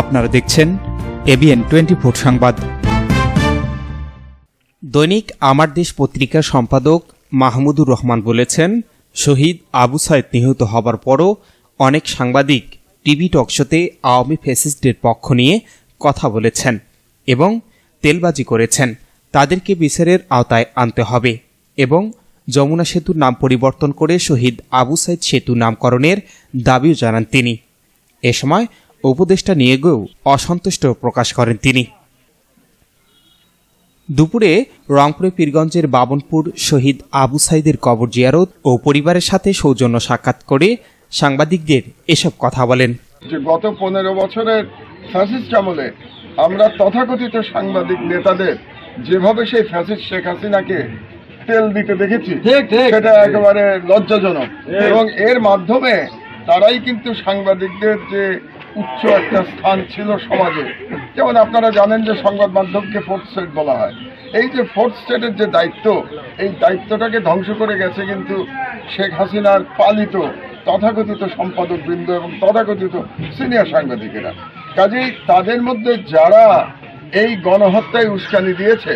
আপনারা দেখছেন ABN twenty four সংবাদ। দৈনিক আমার দেশ পত্রিকার সম্পাদক মাহমুদুর রহমান বলেছেন, শহীদ আবু সাইদ নিহত হবার পরও অনেক সাংবাদিক টিভি টকশোতে আওয়ামী ফেসিস্টদের পক্ষ নিয়ে কথা বলেছেন এবং তেলবাজি করেছেন। তাদেরকে বিচারের আওতায় আনতে হবে এবং যমুনা সেতুর নাম পরিবর্তন করে শহীদ আবু সাইদ সেতু নামকরণের দাবিও জানান তিনি। এ সময় উপদেষ্টা নিয়োগেও অসন্তুষ্ট প্রকাশ করেন তিনি। দুপুরে রংপুরে পীরগঞ্জের বাবনপুর শহীদ আবু সাইদের কবর জিয়ারত ও পরিবারের সাথে সৌজন্য সাক্ষাৎ করে সাংবাদিকদের এসব কথা বলেন। যে গত পনেরো বছরের ফ্যাসিস্ট আমলে আমরা তথাকথিত সাংবাদিক নেতাদের যেভাবে সেই ফ্যাসিস্ট শেখ হাসিনাকে তেল দিতে দেখেছি সেটা একেবারে লজ্জাজনক। এবং এর মাধ্যমে তারাই কিন্তু সাংবাদিকদের যে উচ্চ একটা স্থান ছিল সমাজে যেমন আপনারা জানেন যে সংবাদ মাধ্যমকে ফোর্থ স্টেট বলা হয়। এই যে ফোর্থ স্টেটের যে দায়িত্ব এই দায়িত্বটাকে ধ্বংস করে গেছে কিন্তু শেখ হাসিনার পালিত তথাকথিত সম্পাদক বৃন্দ এবং তথাকথিত সিনিয়র সাংবাদিকেরা। কাজেই তাদের মধ্যে যারা এই গণহত্যায় উস্কানি দিয়েছে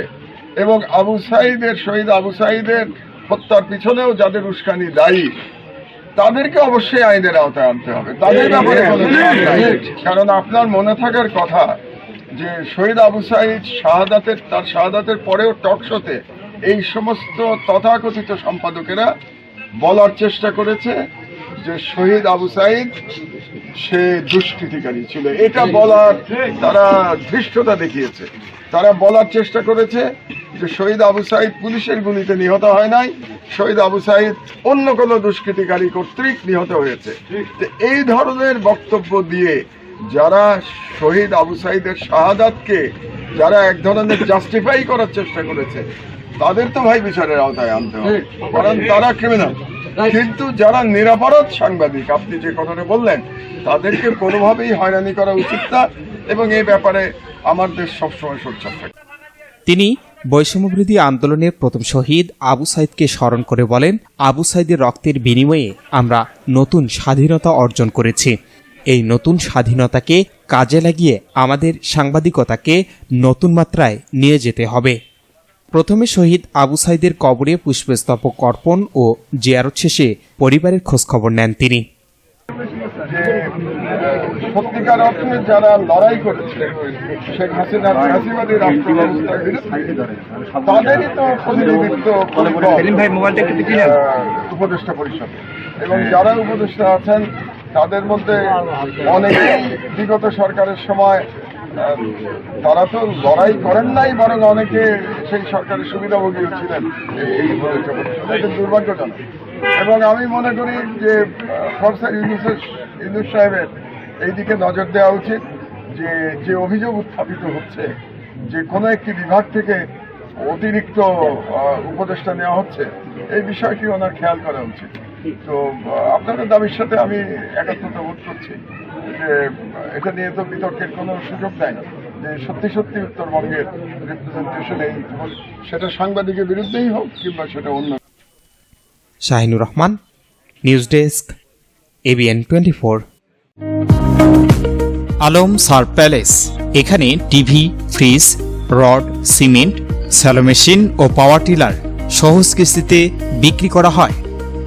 এবং আবু সাইদের শহীদ আবু সাইদের হত্যার পিছনেও যাদের উস্কানি দায়ী তাদেরকে অবশ্যই আইনের আওতায় আনতে হবে তাদের ব্যাপারে। কারণ আপনার মনে থাকার কথা যে শহীদ আবু সাইদ শাহাদাতের তার শাহাদাতের পরেও টকশোতে এই সমস্ত তথাকথিত সম্পাদকেরা বলার চেষ্টা করেছে যে শহীদ আবু সাইদ সে দুষ্কৃতিকারী ছিল। এটা বলার তারা ধৃষ্টতা দেখিয়েছে। তারা বলার চেষ্টা করেছে যে শহীদ আবু সাইদ পুলিশের গুলিতে নিহত হয় নাই শহীদ আবু সাইদ অন্য কোনো দুষ্কৃতিকারী কর্তৃক নিহত হয়েছে। তো এই ধরনের বক্তব্য দিয়ে যারা শহীদ আবু সাইদের শাহাদাতকে যারা এক ধরনের জাস্টিফাই করার চেষ্টা করেছে তাদের তো ভাই বিচারের আওতায় আনতে হবে। কারণ তারা ক্রিমিনাল কিন্তু যারা নিরাপরাধ সাংবাদিক আপনি যে কথাটা বললেন তাদেরকে কোনোভাবেই হয়রানি করা উচিত না এবং এই ব্যাপারে আমার দেশ সবসময় সোচ্চার থাকে। তিনি বৈষম্যবিরোধী আন্দোলনের প্রথম শহীদ আবু সাইদকে স্মরণ করে বলেন আবু সাইদের রক্তের বিনিময়ে আমরা নতুন স্বাধীনতা অর্জন করেছি। এই নতুন স্বাধীনতাকে কাজে লাগিয়ে আমাদের সাংবাদিকতাকে নতুন মাত্রায় নিয়ে যেতে হবে। প্রথমে শহীদ আবু সাইদের কবরে পুষ্পস্তবক অর্পণ ও জিয়ারত শেষে পরিবারের খোঁজখবর নেন তিনি। সত্যিকার অর্থে যারা লড়াই করেছে শেখ রাষ্ট্র ব্যবস্থার তাদেরই তো প্রতিনিধিত্ব উপদেষ্টা পরিষদ। এবং যারা উপদেষ্টা আছেন তাদের মধ্যে অনেকেই বিগত সরকারের সময় তারা তো লড়াই করেন নাই, বরং অনেকে সেই সরকারের সুবিধাভোগীও ছিলেন এই- দুর্ভাগ্যজনক। এবং আমি মনে করি যে ফরসার ইউনুসের ইউনুস সাহেবের এই দিকে নজর দেওয়া উচিত যে যে অভিযোগ উত্থাপিত হচ্ছে, যে কোনো একটি বিভাগ থেকে অতিরিক্ত উপদেষ্টা নেওয়া হচ্ছে, এই বিষয়টি ওনার খেয়াল করা উচিত। তো আপনাদের দাবির সাথে আমি একাত্মতা বোধ করছি যে এটা নিয়ে তো বিতর্কের কোনো সুযোগ নাই। যে সত্যি সত্যি উত্তরবঙ্গের রিপ্রেজেন্টেশন এই সেটা সাংবাদিকের বিরুদ্ধেই হোক কিংবা সেটা অন্য Shahinur Rahman news desk ABN twenty four Alam সার প্যালেস এখানে TV fridge rod cement shallow machine ও পাওয়ার টিলার সহজ কিস্তিতে বিক্রি করা হয়।